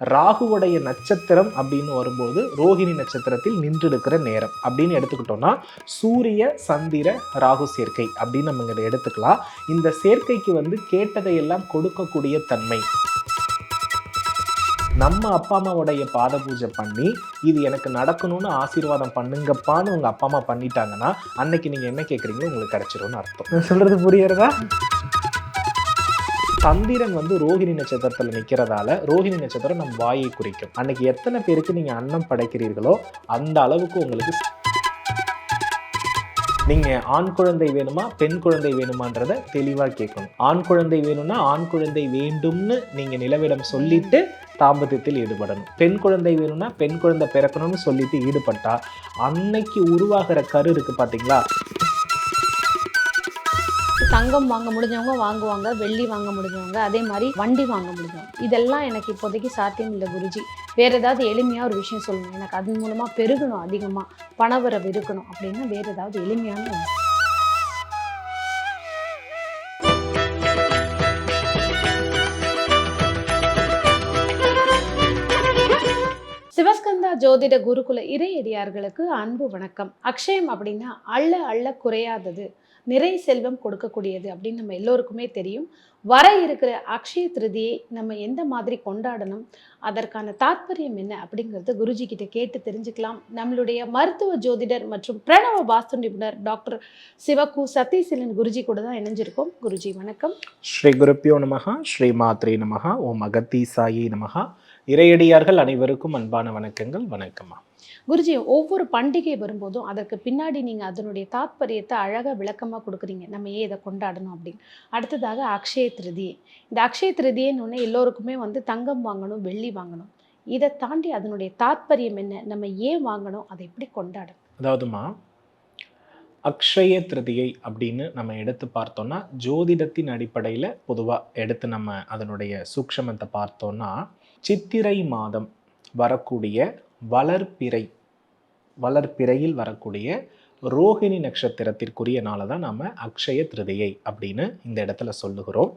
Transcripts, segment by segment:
ராகுவுடைய நட்சத்திரம் அப்படின்னு வரும்போது ரோஹிணி நட்சத்திரத்தில் நின்றெடுக்கிற நேரம் அப்படின்னு எடுத்துக்கிட்டோம்னா சூரிய சந்திர ராகு சேர்க்கை அப்படின்னு நம்ம இதை எடுத்துக்கலாம். இந்த சேர்க்கைக்கு வந்து கேட்டதையெல்லாம் கொடுக்கக்கூடிய தன்மை. நம்ம அப்பா அம்மாவுடைய பாத பூஜை பண்ணி இது எனக்கு நடக்கணும்னு ஆசீர்வாதம் பண்ணுங்கப்பான்னு உங்க அப்பா அம்மா பண்ணிட்டாங்கன்னா அன்னைக்கு நீங்க என்ன கேட்குறீங்களோ உங்களுக்கு கிடச்சிரும்னு அர்த்தம். சொல்கிறது சொல்றது புரியுறதா சந்திரன் வந்து ரோஹிணி நட்சத்திரத்தில் நிற்கிறதால ரோஹிணி நட்சத்திரம் நம் வாயை குறிக்கும். அன்னைக்கு எத்தனை பேருக்கு நீங்கள் அன்னம் படைக்கிறீர்களோ அந்த அளவுக்கு உங்களுக்கு நீங்கள் ஆண் குழந்தை வேணுமா பெண் குழந்தை வேணுமான்றத தெளிவாக கேட்கணும். ஆண் குழந்தை வேணும்னா ஆண் குழந்தை வேண்டும்னு நீங்கள் நிலவிடம் சொல்லிட்டு தாம்பத்தியத்தில் ஈடுபடணும். பெண் குழந்தை வேணும்னா பெண் குழந்தை பிறக்கணும்னு சொல்லிட்டு ஈடுபட்டால் அன்னைக்கு உருவாகிற கரு இருக்கு பார்த்தீங்களா தங்கம் வாங்க முடிஞ்சவங்க வாங்குவாங்க வெள்ளி வாங்க முடிஞ்சவங்க அதே மாதிரி வண்டி வாங்க முடிஞ்சவங்க. இதெல்லாம் எனக்கு இப்போதைக்கு சாத்தியம் இல்லை குருஜி. வேற ஏதாவது எளிமையா ஒரு விஷயம் சொல்லணும். எனக்கு அதன் மூலமா பெருகணும் அதிகமா பணவரவு இருக்கணும் அப்படின்னா வேற ஏதாவது எளிமையான ஒண்ணு. ஜோதிட குருகுல இறையடியார்களுக்கு அன்பு வணக்கம். அக்ஷயம் அப்படின்னா அள்ள அள்ள குறையாதது நிறை செல்வம் கொடுக்கக்கூடியது அப்படின்னு நம்ம எல்லோருக்குமே தெரியும். வர இருக்கிற அக்ஷய திருதியை நம்ம எந்த மாதிரி கொண்டாடணும் அதற்கான தாத்பரியம் என்ன அப்படிங்கிறது குருஜி கிட்ட கேட்டு தெரிஞ்சுக்கலாம். நம்மளுடைய மருத்துவ ஜோதிடர் மற்றும் பிரணவ வாஸ்து நிபுணர் டாக்டர் சிவகு சதீசிலன் குருஜி கூட தான் இணைஞ்சிருக்கோம். குருஜி வணக்கம். ஸ்ரீ குருப்பியோ நமகா ஸ்ரீ மாத்ரே நமகா ஓம் அகத்தி சாயி நமகா இறையடியார்கள் அனைவருக்கும் அன்பான வணக்கங்கள். வணக்கம்மா. குருஜி ஒவ்வொரு பண்டிகை வரும்போதும் அதற்கு பின்னாடி நீங்க அதனுடைய தாத்பரியத்தை அழகா விளக்கமா கொடுக்குறீங்க. நம்ம ஏன் இதை கொண்டாடணும் அப்படின்னு. அடுத்ததாக அக்ஷய திருதியை இந்த அக்ஷய திருதியன்னு ஒன்று எல்லோருக்குமே வந்து தங்கம் வாங்கணும் வெள்ளி வாங்கணும். இதை தாண்டி அதனுடைய தாத்பரியம் என்ன? நம்ம ஏன் வாங்கணும்? அதை எப்படி கொண்டாடணும்? அதாவதுமா அக்ஷய திருதியை அப்படின்னு நம்ம எடுத்து பார்த்தோம்னா ஜோதிடத்தின் அடிப்படையில் பொதுவாக எடுத்து நம்ம அதனுடைய சூக்ஷமத்தை பார்த்தோம்னா சித்திரை மாதம் வரக்கூடிய வளர்ப்பிறை வளர்ப்பிறையில் வரக்கூடிய ரோஹிணி நட்சத்திரத்திற்குரிய நாளை தான் நம்ம அக்ஷய திருதியை அப்படின்னு இந்த இடத்துல சொல்லுகிறோம்.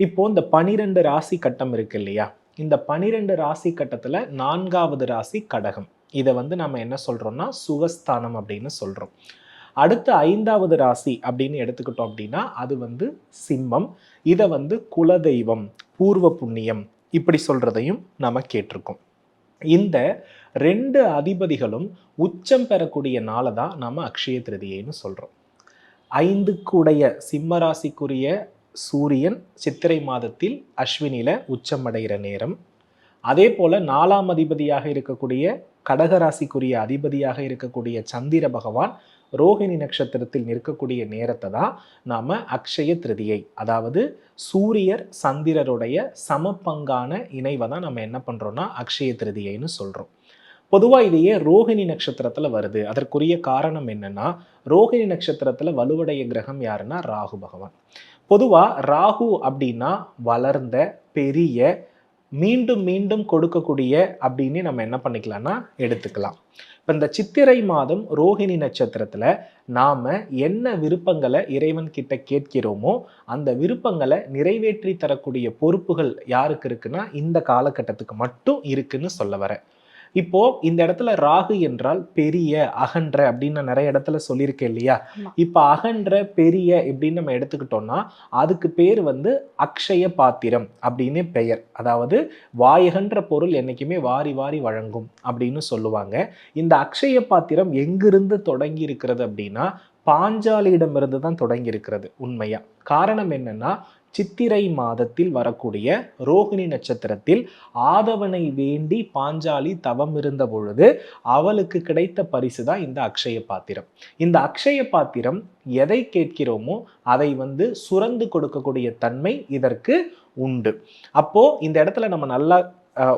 இப்போ இந்த பனிரெண்டு ராசி கட்டம் இருக்கு இல்லையா? இந்த பனிரெண்டு ராசி கட்டத்தில் நான்காவது ராசி கடகம். இதை வந்து நம்ம என்ன சொல்கிறோன்னா சுகஸ்தானம் அப்படின்னு சொல்கிறோம் அடுத்த ஐந்தாவது ராசி அப்படின்னு எடுத்துக்கிட்டோம் அப்படின்னா அது வந்து சிம்மம். இதை வந்து குலதெய்வம் பூர்வ புண்ணியம் இப்படி சொல்றதையும் நம்ம கேட்டிருக்கோம். இந்த ரெண்டு அதிபதிகளும் உச்சம் பெறக்கூடிய நாளை தான் நம்ம அக்ஷய திருதியைன்னு சொல்றோம். ஐந்துக்குடைய சிம்மராசிக்குரிய சூரியன் சித்திரை மாதத்தில் அஸ்வினில உச்சமடைகிற நேரம். அதே போல நாலாம் அதிபதியாக இருக்கக்கூடிய கடகராசிக்குரிய அதிபதியாக இருக்கக்கூடிய சந்திர பகவான் ரோகிணி நட்சத்திரத்தில் நிற்கக்கூடிய நேரத்தை தான் நாம் அக்ஷய திருதியை அதாவது சூரியர் சந்திரருடைய சமப்பங்கான இணைவை தான் நம்ம என்ன பண்ணுறோன்னா அக்ஷய திருதியைன்னு சொல்கிறோம் பொதுவாக இது ஏன் ரோகிணி நட்சத்திரத்தில் வருது. அதற்குரிய காரணம் என்னென்னா ரோகிணி நட்சத்திரத்தில் வலுவடைய கிரகம் யாருன்னா ராகு பகவான். பொதுவாக ராகு அப்படின்னா வளர்ந்த பெரிய மீண்டும் மீண்டும் கொடுக்கக்கூடிய அப்படின்னு நம்ம என்ன பண்ணிக்கலாம்னா எடுத்துக்கலாம். இப்போ இந்த சித்திரை மாதம் ரோஹிணி நட்சத்திரத்தில் நாம் என்ன விருப்பங்களை இறைவன் கிட்ட கேட்கிறோமோ அந்த விருப்பங்களை நிறைவேற்றி தரக்கூடிய பொறுப்புகள் யாருக்கு இருக்குன்னா இந்த காலகட்டத்துக்கு மட்டும் இருக்குன்னு சொல்ல வரேன் இப்போ இந்த இடத்துல ராகு என்றால் பெரிய அகன்ற அப்படின்னு நான் நிறைய இடத்துல சொல்லியிருக்கேன் இல்லையா. இப்ப அகன்ற பெரிய இப்படின்னு நம்ம எடுத்துக்கிட்டோம்னா அதுக்கு பேர் வந்து அக்ஷய பாத்திரம் அப்படின்னு பெயர். அதாவது வாயகன்ற பொருள் என்னைக்குமே வாரி வாரி வழங்கும் அப்படின்னு சொல்லுவாங்க. இந்த அக்ஷய பாத்திரம் எங்கிருந்து தொடங்கி இருக்கிறது அப்படின்னா பாஞ்சாலியிடமிருந்து தான் தொடங்கி இருக்கிறது உண்மையா? காரணம் என்னன்னா சித்திரை மாதத்தில் வரக்கூடிய ரோகிணி நட்சத்திரத்தில் ஆதவனை வேண்டி பாஞ்சாலி தவம் இருந்த பொழுது அவளுக்கு கிடைத்த பரிசு தான் இந்த அக்ஷய பாத்திரம். இந்த அக்ஷய பாத்திரம் எதை கேட்கிறோமோ அதை வந்து சுரந்து கொடுக்கக்கூடிய தன்மை இதற்கு உண்டு. அப்போ இந்த இடத்துல நம்ம நல்லா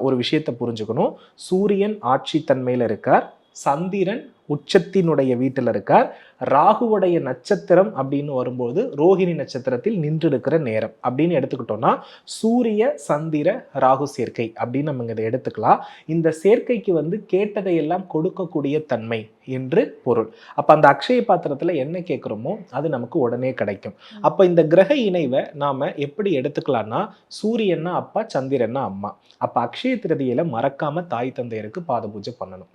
ஒரு விஷயத்தை புரிஞ்சுக்கணும். சூரியன் ஆட்சி தன்மையில் இருக்கார். சந்திரன் உச்சத்தினுடைய வீட்டில் இருக்கார். ராகுவுடைய நட்சத்திரம் அப்படின்னு வரும்போது ரோஹிணி நட்சத்திரத்தில் நின்றிருக்கிற நேரம். அப்படின்னு எடுத்துக்கிட்டோம்னா சூரிய சந்திர ராகு சேர்க்கை அப்படின்னு நம்ம இதை எடுத்துக்கலாம். இந்த சேர்க்கைக்கு வந்து கேட்டதையெல்லாம் கொடுக்கக்கூடிய தன்மை என்று பொருள். அப்ப அந்த அக்ஷய பாத்திரத்துல என்ன கேட்குறோமோ அது நமக்கு உடனே கிடைக்கும். அப்ப இந்த கிரக இணைவை நாம எப்படி எடுத்துக்கலாம்னா சூரியன்னா அப்பா சந்திரன்னா அம்மா. அப்ப அக்ஷய திருதியில மறக்காம தாய் தந்தையருக்கு பாத பூஜை பண்ணணும்.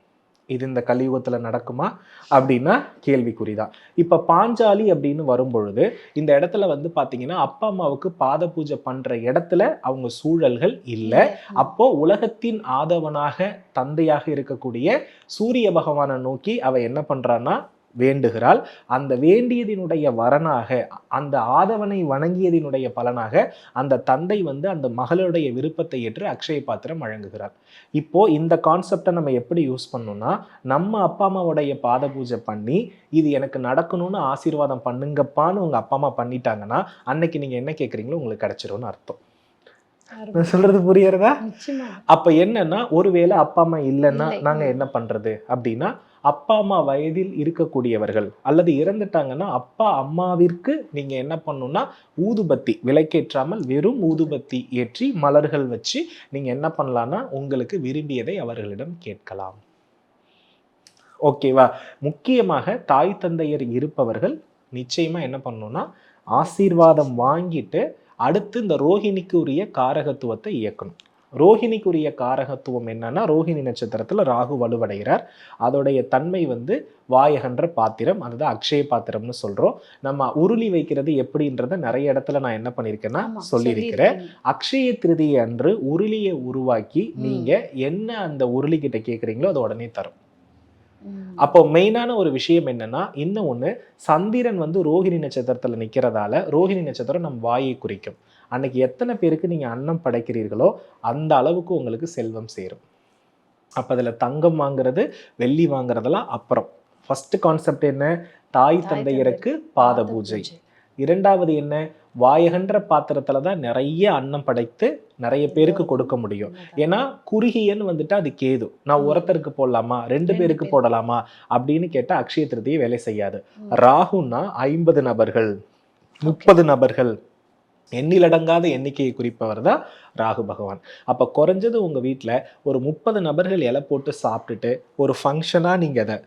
இது இந்த கலியுகத்துல நடக்குமா அப்படின்னா கேள்விக்குறிதான். இப்ப பாஞ்சாலி அப்படின்னு வரும்பொழுது இந்த இடத்துல வந்து பாத்தீங்கன்னா அப்பா அம்மாவுக்கு பாத பூஜை பண்ற இடத்துல அவங்க சூழல்கள் இல்லை. அப்போ உலகத்தின் ஆதவனாக தந்தையாக இருக்கக்கூடிய சூரிய பகவானை நோக்கி அவ என்ன பண்றான்னா வேண்டுகிறாள். அந்த வேண்டியதினுடைய வரனாக அந்த ஆதவனை வணங்கியதினுடைய பலனாக அந்த தந்தை வந்து அந்த மகளுடைய விருப்பத்தை ஏற்று அக்ஷய பாத்திரம் வழங்குகிறார். இப்போ இந்த கான்செப்டை நம்ம எப்படி யூஸ் பண்ணோம்னா நம்ம அப்பா அம்மாவுடைய பாத பூஜை பண்ணி இது எனக்கு நடக்கணும்னு ஆசீர்வாதம் பண்ணுங்கப்பான்னு உங்க அப்பா அம்மா பண்ணிட்டாங்கன்னா அன்னைக்கு நீங்க என்ன கேட்குறீங்களோ உங்களுக்கு கிடைச்சிரும்னு அர்த்தம். சொல்றது புரியறதா அப்ப என்னன்னா ஒருவேளை அப்பா அம்மா இல்லைன்னா இல்லை. நாங்க என்ன பண்றது? அப்படின்னா அப்பா அம்மா வயதில் இருக்கக்கூடியவர்கள் அல்லது இறந்துட்டாங்கன்னா அப்பா அம்மாவிற்கு நீங்க என்ன பண்ணணும்னா ஊதுபத்தி விலைக்கேற்றாமல் வெறும் ஊதுபத்தி ஏற்றி மலர்கள் வச்சு நீங்க என்ன பண்ணலாம்னா உங்களுக்கு விரும்பியதை அவர்களிடம் கேட்கலாம். ஓகேவா? முக்கியமாக தாய் தந்தையர் இருப்பவர்கள் நிச்சயமா என்ன பண்ணணும்னா ஆசீர்வாதம் வாங்கிட்டு அடுத்து இந்த ரோஹிணிக்கு உரிய காரகத்துவத்தை இயக்கணும். ரோஹிணிக்குரிய காரகத்துவம் என்னன்னா ரோஹிணி நட்சத்திரத்துல ராகு வலுவடைகிறார் அதோடைய தன்மை வந்து வாயகன்ற பாத்திரம் அதுதான் அக்ஷய பாத்திரம்னு சொல்றோம் நம்ம உருளி வைக்கிறது எப்படின்றத நிறைய இடத்துல நான் என்ன பண்ணியிருக்கேன்னா சொல்லியிருக்கிறேன். அக்ஷய திருதியை அன்று உருளியை உருவாக்கி ம். நீங்க என்ன அந்த உருளி கிட்ட கேக்குறீங்களோ அது உடனே தரும். அப்போ மெயினான ஒரு விஷயம் என்னன்னா இன்னும் ஒண்ணு சந்திரன் வந்து ரோஹிணி நட்சத்திரத்துல நிக்கிறதால ரோஹிணி நட்சத்திரம் நம் வாயை குறிக்கும் அன்னைக்கு எத்தனை பேருக்கு நீங்க அன்னம் படைக்கிறீர்களோ அந்த அளவுக்கு உங்களுக்கு செல்வம் சேரும். அப்ப அதுல தங்கம் வாங்குறது வெள்ளி வாங்குறதெல்லாம் அப்புறம். ஃபர்ஸ்ட் கான்செப்ட் என்ன? தாய் தாய் தந்தையருக்கு பாத பூஜை. இரண்டாவது என்ன? வாயகன்ற பாத்திரத்துல தான் நிறைய அன்னம் படைத்து நிறைய பேருக்கு கொடுக்க முடியும். ஏன்னா குறுகியன்னு வந்துட்டு அது கேது. நான். ஒருத்தருக்கு போடலாமா? ரெண்டு பேருக்கு பேர். போடலாமா? அப்படின்னு கேட்டா அக்ஷய திருதியை வேலை செய்யாது. ராகுன்னா ஐம்பது நபர்கள் முப்பது. நபர்கள். எண்ணிலடங்காத எண்ணிக்கையை குறிப்பவர் தான் ராகு பகவான். அப்போ குறைஞ்சது உங்கள் வீட்டில் ஒரு முப்பது நபர்கள் இலை போட்டு சாப்பிட்டுட்டு ஒரு ஃபங்க்ஷனாக நீங்கள் அதை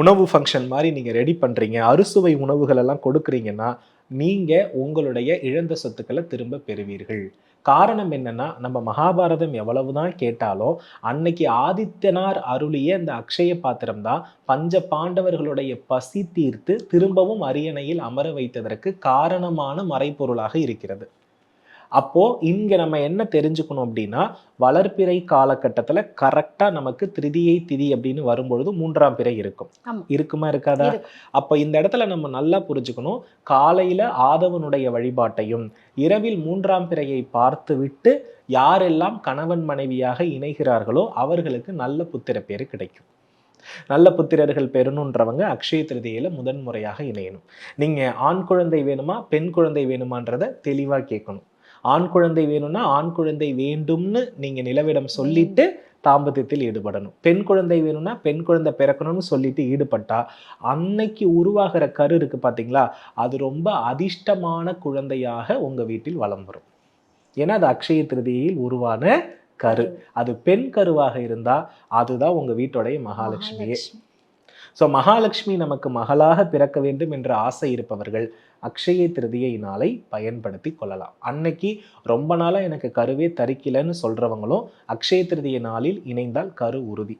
உணவு ஃபங்க்ஷன் மாதிரி நீங்கள் ரெடி பண்ணுறீங்க அறுசுவை உணவுகளெல்லாம் கொடுக்குறீங்கன்னா நீங்கள் உங்களுடைய இழந்த சொத்துக்களை திரும்ப பெறுவீர்கள். காரணம் என்னன்னா நம்ம மகாபாரதம் எவ்வளவுதான் கேட்டாலும் அன்னைக்கு ஆதித்யனார் அருளிய இந்த அக்ஷய பாத்திரம் தான் பஞ்ச பாண்டவர்களுடைய பசி தீர்த்து திரும்பவும் அரியணையில் அமர வைத்ததற்கு காரணமான மறைப்பொருளாக இருக்கிறது. அப்போ இங்க நம்ம என்ன தெரிஞ்சுக்கணும் அப்படின்னா வளர்பிறை காலகட்டத்துல கரெக்டா நமக்கு திருதியை திதி அப்படின்னு வரும்பொழுது மூன்றாம் பிறை இருக்கும். இருக்குமா இருக்காதா. அப்ப இந்த இடத்துல நம்ம நல்லா புரிஞ்சுக்கணும். காலையில ஆதவனுடைய வழிபாட்டையும் இரவில் மூன்றாம் பிறையை பார்த்து விட்டு யாரெல்லாம் கணவன் மனைவியாக இணைகிறார்களோ அவர்களுக்கு நல்ல புத்திர பேரு கிடைக்கும். நல்ல புத்திரர்கள் பெறணுன்றவங்க அக்ஷய திருதியில முதன் முறையாக இணையணும். நீங்க ஆண் குழந்தை வேணுமா பெண் குழந்தை வேணுமான்றத தெளிவா கேட்கணும். ஆண் குழந்தை வேணும்னா ஆண் குழந்தை வேண்டும்னு நீங்க நிலவிடம் சொல்லிட்டு தாம்பத்தியத்தில் ஈடுபடணும். பெண் குழந்தை வேணும்னா பெண் குழந்தை பிறக்கணும்னு சொல்லிட்டு ஈடுபட்டா அன்னைக்கு உருவாகிற கரு இருக்கு பாத்தீங்களா? அது ரொம்ப அதிர்ஷ்டமான குழந்தையாக உங்க வீட்டில் வலம் வரும். ஏன்னா அது அக்ஷய திருதியில் உருவான கரு. அது பெண் கருவாக இருந்தா அதுதான் உங்க வீட்டுடைய மகாலட்சுமியே. மகாலட்சுமி. ஸோ மகாலட்சுமி நமக்கு மகளாக பிறக்க வேண்டும் என்ற ஆசை இருப்பவர்கள் அக்ஷய திருதியை நாளை பயன்படுத்தி கொள்ளலாம் அன்னைக்கு ரொம்ப நாளா எனக்கு கருவே தரிக்கலைன்னு சொல்றவங்களும் அக்ஷய திருதியை நாளில் இணைந்தால் கரு உறுதி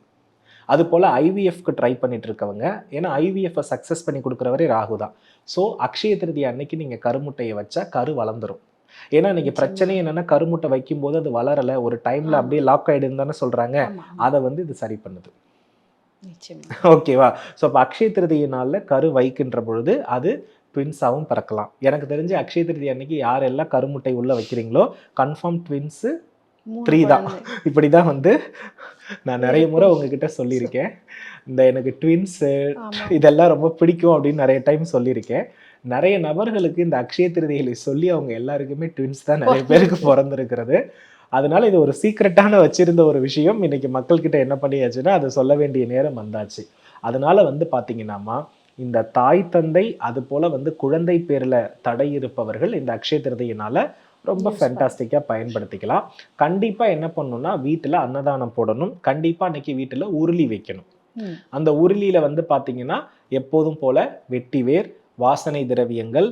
அது போல ஐவிஎஃப்க்கு ட்ரை பண்ணிட்டு இருக்கவங்க ஏன்னா ஐவிஎஃப் சக்ஸஸ் பண்ணி கொடுக்குறவரே ராகு தான் ஸோ அக்ஷய திருதி அன்னைக்கு நீங்க கருமுட்டையை வச்சா கரு வளர்ந்துரும் ஏன்னா இன்னைக்கு. பிரச்சனை என்னன்னா கருமுட்டை வைக்கும்போது அது வளரல ஒரு டைம்ல. அப்படியே லாக் ஆயிடுன்னு தானே சொல்றாங்க ஆமா. அதை வந்து இது சரி பண்ணுது. ஓகேவா ஸோ இப்போ அக்ஷய திருதியை நாளில் கரு வைக்கின்ற பொழுது அது ட்வின்ஸாகவும் பிறக்கலாம். எனக்கு தெரிஞ்சு அக்ஷய திருதி அன்னைக்கு யாரெல்லாம் கருமுட்டை உள்ள வைக்கிறீங்களோ கன்ஃபார்ம் ட்வின்ஸு Three தான். இப்படி தான் வந்து நான் நிறைய முறை உங்ககிட்ட சொல்லியிருக்கேன். இந்த எனக்கு ட்வின்ஸு. இதெல்லாம் ரொம்ப பிடிக்கும் அப்படின்னு நிறைய டைம் சொல்லியிருக்கேன். நிறைய நபர்களுக்கு இந்த அக்ஷய திருதிகளை சொல்லி அவங்க எல்லாருக்குமே ட்வின்ஸ் தான் நிறைய பேருக்கு பிறந்திருக்கிறது. அதனால இது ஒரு சீக்ரெட்டான வச்சிருந்த ஒரு விஷயம். இன்னைக்கு மக்கள்கிட்ட என்ன பண்ணியாச்சுன்னா அதை சொல்ல வேண்டிய நேரம் வந்தாச்சு. அதனால வந்து பார்த்தீங்கன்னாமா இந்த தாய் தந்தை அது போல வந்து குழந்தை பேர்ல தடை இருப்பவர்கள் இந்த அக்ஷய திருதியினால ரொம்ப Use ஃபென்டாஸ்டிக்காக பயன்படுத்திக்கலாம். கண்டிப்பாக என்ன பண்ணணும்னா வீட்டில் அன்னதானம் போடணும். கண்டிப்பாக அன்னைக்கு வீட்டில் உருளி வைக்கணும். அந்த உருளியில் வந்து பார்த்தீங்கன்னா எப்போதும் போல வெட்டிவேர் வாசனை திரவியங்கள்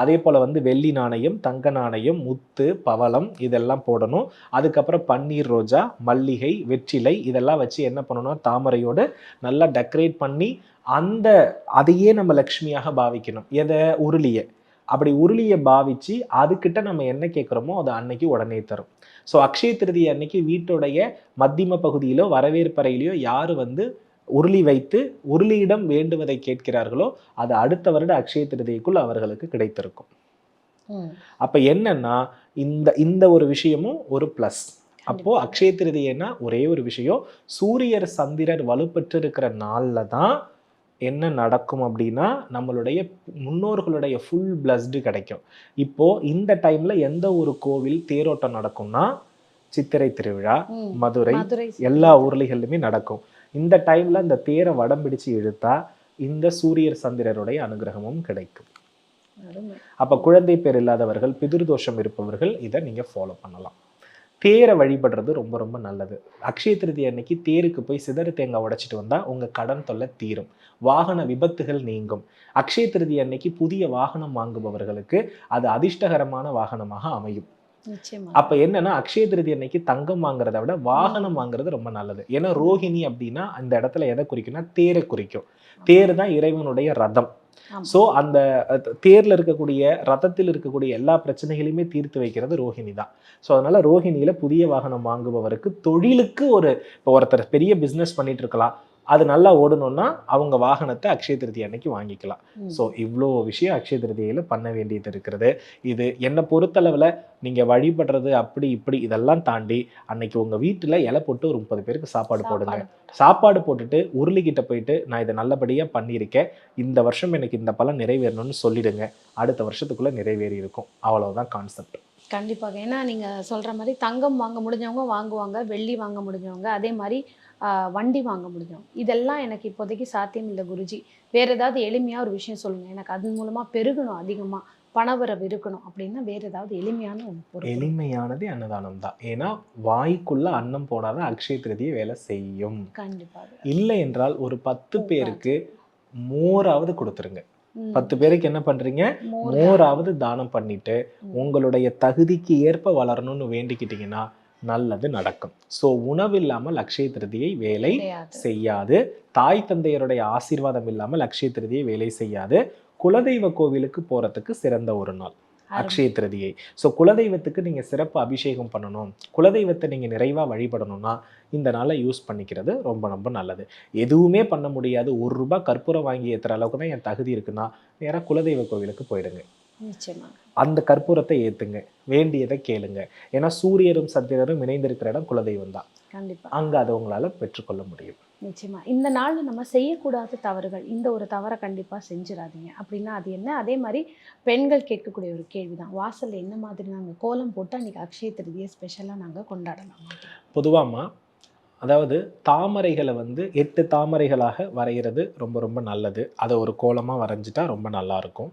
அதே போல் வந்து வெள்ளி நாணயம் தங்க நாணயம் முத்து பவளம் இதெல்லாம் போடணும். அதுக்கப்புறம் பன்னீர் ரோஜா மல்லிகை வெற்றிலை இதெல்லாம் வச்சு என்ன பண்ணணும் தாமரையோடு நல்லா டெக்கரேட் பண்ணி அந்த அதையே நம்ம லக்ஷ்மியாக பாவிக்கணும். எதை? உருளியை. அப்படி உருளியை பாவிச்சு அதுக்கிட்ட நம்ம என்ன கேட்குறோமோ அதை அன்னைக்கு உடனே தரும். ஸோ அக்ஷய திருதி அன்னைக்கு வீட்டுடைய மத்தியம பகுதியிலோ வரவேற்பறையிலையோ யார் வந்து உருளி வைத்து உருளியிடம் வேண்டுவதை கேட்கிறார்களோ அது அடுத்த வருட அக்ஷய திருதிக்குள் அவர்களுக்கு கிடைத்திருக்கும். அப்ப என்னன்னா இந்த இந்த ஒரு விஷயமும் ஒரு ப்ளஸ் அப்போ. அக்ஷய திருதியன்னா ஒரே ஒரு விஷயம். சூரியர் சந்திரர் வலுப்பெற்று இருக்கிற நாள்ல தான் என்ன நடக்கும் அப்படின்னா நம்மளுடைய முன்னோர்களுடைய ஃபுல் பிளஸ்டு கிடைக்கும் இப்போ இந்த டைம்ல எந்த ஒரு கோவில் தேரோட்டம் நடக்கும்னா சித்திரை திருவிழா. மதுரை எல்லா ஊர்லைகள்லையுமே நடக்கும் இந்த டைம்ல இந்த தேரை வடம் பிடிச்சு இழுத்தா இந்த சூரியர் சந்திரருடைய அனுகிரகமும் கிடைக்கும். அப்ப குழந்தை பேர் இல்லாதவர்கள் பிதிர்தோஷம் இருப்பவர்கள் இதை நீங்க ஃபாலோ பண்ணலாம் தேரை வழிபடுறது ரொம்ப ரொம்ப நல்லது. அக்ஷய திருதி அன்னைக்கு தேருக்கு போய் சிதறு தேங்காய் உடைச்சிட்டு வந்தா உங்க கடன் தொல்லை தீரும். வாகன விபத்துகள் நீங்கும். அக்ஷய திருதி அன்னைக்கு புதிய வாகனம் வாங்குபவர்களுக்கு அது அதிர்ஷ்டகரமான வாகனமாக அமையும். அப்ப என்னன்னா அக்ஷய திருதி அன்னைக்கு தங்கம் வாங்குறத விட வாகனம் வாங்குறது ரொம்ப நல்லது. ஏன்னா ரோஹிணி அப்படின்னா அந்த இடத்துல எதை குறிக்கும்னா தேரை குறிக்கும். தேர் தான் இறைவனுடைய ரதம். ஸோ சோ அந்த தேரில் தேர்ல இருக்கக்கூடிய ரதத்தில் இருக்கக்கூடிய எல்லா பிரச்சனைகளையுமே தீர்த்து வைக்கிறது ரோஹிணி தான். ஸோ அதனால ரோஹிணியில புதிய வாகனம் வாங்குபவருக்கு தொழிலுக்கு ஒரு இப்போ ஒருத்தர் பெரிய பிசினஸ் பண்ணிட்டு இருக்கலாம். அது நல்லா ஓடணும்னா அவங்க வாகனத்தை அக்ஷய திருதி அன்னைக்கு வாங்கிக்கலாம். ஸோ இவ்வளோ விஷயம் அக்ஷய திருதியில பண்ண வேண்டியது இருக்கிறது இது என்னை பொறுத்தளவில் நீங்கள் வழிபடுறது அப்படி இப்படி இதெல்லாம் தாண்டி அன்னைக்கு உங்கள் வீட்டில் இலை போட்டு ஒரு முப்பது பேருக்கு சாப்பாடு போடுங்க. சாப்பாடு. போட்டுட்டு உருளிக்கிட்ட போயிட்டு நான் இதை நல்லபடியாக பண்ணியிருக்கேன். இந்த வருஷம் எனக்கு இந்த பலன் நிறைவேறணும்னு சொல்லிடுங்க. அடுத்த வருஷத்துக்குள்ளே நிறைவேறி இருக்கும். அவ்வளவுதான் கான்செப்ட் கண்டிப்பாக. ஏன்னா நீங்கள் சொல்கிற மாதிரி தங்கம் வாங்க முடிஞ்சவங்க வாங்குவாங்க வெள்ளி வாங்க முடிஞ்சவங்க. அதே மாதிரி வண்டி வாங்க முடிஞ்சவங்க இதெல்லாம் எனக்கு இப்போதைக்கு சாத்தியம் இல்லை குருஜி. வேற ஏதாவது எளிமையாக ஒரு விஷயம் சொல்லுங்கள் எனக்கு அதன் மூலமாக பெருகணும் அதிகமாக பணவரவு இருக்கணும் அப்படின்னா வேற ஏதாவது எளிமையான ஒரு எளிமையானது அன்னதானம் தான். ஏன்னா வாய்க்குள்ள அன்னம் போனாதான் அக்ஷய திருதியை வேலை செய்யும். கண்டிப்பாக இல்லை என்றால் ஒரு பத்து. பேருக்கு மோராவது கொடுத்துருங்க. பத்து பேருக்கு என்ன பண்றீங்க? மோர் மோராவது தானம் பண்ணிட்டு. உங்களுடைய தகுதிக்கு ஏற்ப வளரணும்னு வேண்டிக்கிட்டீங்கன்னா நல்லது நடக்கும். ஸோ உணவு இல்லாமல் அக்ஷய திருதியை வேலை. செய்யாது. தாய் தந்தையருடைய ஆசீர்வாதம் இல்லாமல் அக்ஷய திருதியை வேலை செய்யாது. குலதெய்வ கோவிலுக்கு போறதுக்கு சிறந்த ஒரு நாள். அக்ஷய திருதியை. ஸோ குலதெய்வத்துக்கு நீங்க சிறப்பு அபிஷேகம் பண்ணணும். குலதெய்வத்தை நீங்க நிறைவா வழிபடணும்னா இந்த நாளை யூஸ் பண்ணிக்கிறது ரொம்ப ரொம்ப நல்லது. எதுவுமே பண்ண முடியாது. ஒரு ரூபாய் கற்பூரம் வாங்கி ஏத்துற அளவுக்கு தான் என் தகுதி இருக்குன்னா நேரா குலதெய்வ கோவிலுக்கு போயிடுங்க. அந்த கற்பூரத்தை ஏத்துங்க. வேண்டியதை கேளுங்க. ஏன்னா சூரியரும் சந்திரரும் இணைந்திருக்கிற இடம் குலதெய்வம் தான். கண்டிப்பா. அங்க அதை உங்களால பெற்றுக்கொள்ள முடியும். நிச்சயமா. இந்த நாள்ல நம்ம செய்யக்கூடாத தவறுகள் இந்த ஒரு தவறை கண்டிப்பா செஞ்சிடாதீங்க. அப்படின்னா அது என்ன? அதே மாதிரி பெண்கள் கேட்கக்கூடிய ஒரு கேள்விதான். வாசல்ல என்ன மாதிரி நாங்க கோலம் போட்டு அன்னைக்கு அக்ஷய திருதியை ஸ்பெஷலா நாங்க கொண்டாடலாம்? பொதுவாமா அதாவது தாமரைகளை வந்து எட்டு தாமரைகளாக வரைகிறது ரொம்ப ரொம்ப நல்லது. அதை ஒரு கோலமாக வரைஞ்சிட்டா ரொம்ப நல்லாயிருக்கும்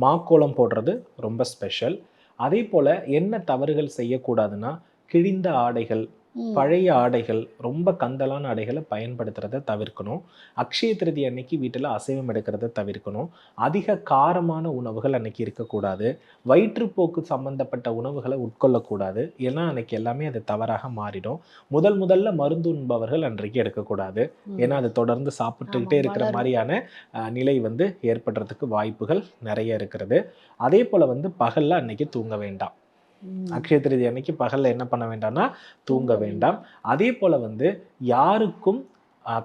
மாக்கோலம் போடுறது ரொம்ப ஸ்பெஷல் அதே போல் என்ன தவறுகள் செய்யக்கூடாதுன்னா கிழிந்த ஆடைகள் பழைய ஆடைகள் ரொம்ப கந்தலான ஆடைகளை பயன்படுத்துறதை தவிர்க்கணும். அக்ஷய திருதி அன்னைக்கு வீட்டில் அசைவம் எடுக்கிறத தவிர்க்கணும். அதிக காரமான உணவுகள் அன்னைக்கு இருக்கக்கூடாது. வயிற்றுப்போக்கு சம்பந்தப்பட்ட உணவுகளை உட்கொள்ளக்கூடாது. ஏன்னா அன்னைக்கு எல்லாமே அது தவறாக மாறிடும். முதல் முதல்ல மருந்து உண்பவர்கள் அன்றைக்கு எடுக்கக்கூடாது. ஏன்னா அது தொடர்ந்து சாப்பிட்டுக்கிட்டே இருக்கிற. மாதிரியான நிலை வந்து ஏற்படுறதுக்கு வாய்ப்புகள் நிறைய இருக்கிறது. அதே போல் வந்து பகல்ல அன்னைக்கு தூங்க வேண்டாம். அக்ஷய திருதி அன்னைக்கு பகல்ல என்ன பண்ண வேண்டாம்னா தூங்க வேண்டாம் அதே போல வந்து யாருக்கும்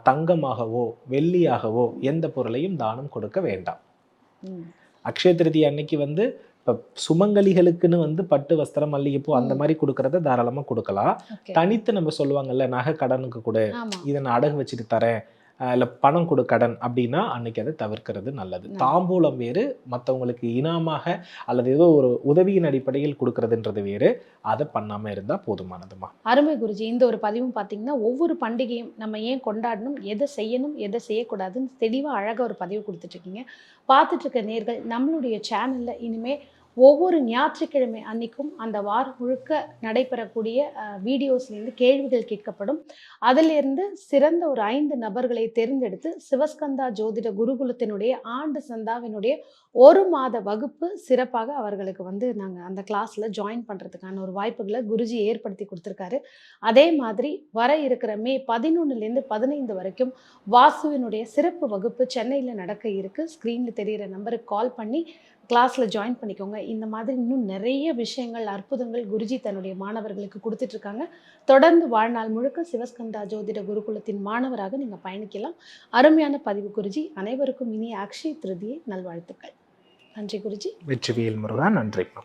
தங்கமாகவோ வெள்ளியாகவோ எந்த பொருளையும் தானம் கொடுக்க வேண்டாம். அக்ஷய திருதி அன்னைக்கு வந்து இப்போ சுமங்கலிகளுக்குன்னு வந்து பட்டு வஸ்திரம் மல்லிகைப்பூ அந்த. மாதிரி கொடுக்கறத தாராளமா கொடுக்கலாம். தனித்து நம்ம சொல்லுவாங்கல்ல நகை கடனுக்கு கொடு இதை நான் அடகு வச்சுட்டு தரேன் இல்லை பணம் கொடு கடன் அப்படின்னா அன்னைக்கு அதை தவிர்க்கிறது நல்லது. தாம்பூலம் வேறு மற்றவங்களுக்கு இனாமாக அல்லது ஏதோ ஒரு உதவியின் அடிப்படையில் கொடுக்கறதுன்றது வேறு. அதை பண்ணாமல் இருந்தால் போதுமானதுமா? அருமை குருஜி. இந்த ஒரு பதிவும் பார்த்தீங்கன்னா ஒவ்வொரு பண்டிகையும் நம்ம ஏன் கொண்டாடணும் எதை செய்யணும் எதை செய்யக்கூடாதுன்னு தெளிவாக அழகாக ஒரு பதிவு கொடுத்துட்ருக்கீங்க பார்த்துட்டு இருக்க நேர்கள் நம்மளுடைய சேனலில் இனிமே ஒவ்வொரு ஞாயிற்றுக்கிழமை அன்னைக்கும் அந்த வாரம் முழுக்க நடைபெறக்கூடிய வீடியோஸ்லேருந்து கேள்விகள் கேட்கப்படும். அதிலிருந்து சிறந்த ஒரு ஐந்து நபர்களை தேர்ந்தெடுத்து சிவஸ்கந்தா ஜோதிட குருகுலத்தினுடைய ஆண்டு சந்தாவினுடைய ஒரு மாத வகுப்பு சிறப்பாக அவர்களுக்கு வந்து நாங்கள் அந்த கிளாஸில் ஜாயின் பண்ணுறதுக்கான ஒரு வாய்ப்புகளை குருஜி ஏற்படுத்தி கொடுத்துருக்காரு. அதே மாதிரி வர இருக்கிற மே பதினொன்னுலேருந்து பதினைந்து வரைக்கும் வாசுவினுடைய சிறப்பு வகுப்பு சென்னையில் நடக்க இருக்கு. ஸ்க்ரீனில் தெரிகிற நம்பருக்கு கால் பண்ணி கிளாஸில் ஜாயின் பண்ணிக்கோங்க. இந்த மாதிரி இன்னும் நிறைய விஷயங்கள் அற்புதங்கள் குருஜி தன்னுடைய மாணவர்களுக்கு கொடுத்துட்ருக்காங்க. தொடர்ந்து வாழ்நாள் முழுக்க சிவஸ்கந்தா ஜோதிட குருகுலத்தின் மாணவராக நீங்கள் பயணிக்கலாம். அருமையான பதிவு குருஜி. அனைவருக்கும் இனிய அக்ஷய் திருதியை நல்வாழ்த்துக்கள். நன்றி குருஜி. வெற்றிவியல் முருகா நன்றிப்பா